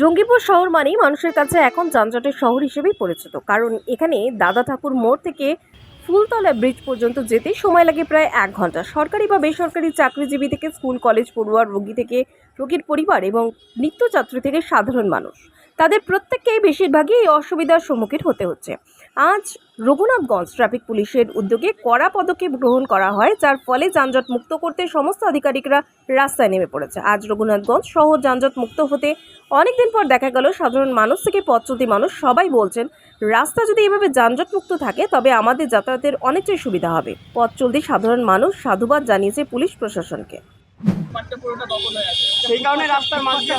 জঙ্গিপুর শহর মানেই মানুষের কাছে এখন যানজটের শহর হিসেবেই পরিচিত, কারণ এখানে দাদা ঠাকুর মোড় থেকে ফুলতলা ব্রিজ পর্যন্ত যেতে সময় লাগে প্রায় এক ঘণ্টা। সরকারি বা বেসরকারি চাকরিজীবী থেকে স্কুল, কলেজ পড়ুয়ার রোগী থেকে রোগীর পরিবার এবং নিত্যযাত্রী থেকে সাধারণ মানুষ। তাদের প্রত্যেককেই বেশিরভাগই এই অসুবিধার সম্মুখীন হতে হচ্ছে। আজ রঘুনাথগঞ্জ ট্রাফিক পুলিশের উদ্যোগে কড়া পদক্ষেপ গ্রহণ করা হয়, যার ফলে যানজট মুক্ত করতে সমস্ত আধিকারিকরা রাস্তায় নেমে পড়েছে আজ রঘুনাথগঞ্জ শহর যানজট মুক্ত হতে অনেকদিন পর দেখা গেল, সাধারণ মানুষ থেকে পথচলতি মানুষ সবাই বলছেন, রাস্তা যদি এভাবে যানজট মুক্ত থাকে, তবে আমাদের যাতায়াতের অনেকটাই সুবিধা হবে পথ চলতি সাধারণ মানুষ সাধুবাদ জানিয়েছে পুলিশ প্রশাসনকে সেই কারণে রাস্তার আসছে।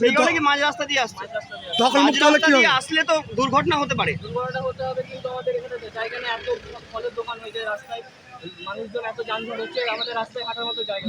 সেই কারণে কি মাঝ রাস্তা দিয়ে আসছে। দখল মুক্ত হলে কি হবে? আসলে তো দুর্ঘটনা হতে পারে। দুর্ঘটনা হতে হবে কিন্তু আমাদের এখানে জায়গা নেই। এত ফলের দোকান হয়েছে রাস্তায়। মানুষজন এত যানজট হচ্ছে আমাদের রাস্তায় হাঁটার মতো জায়গা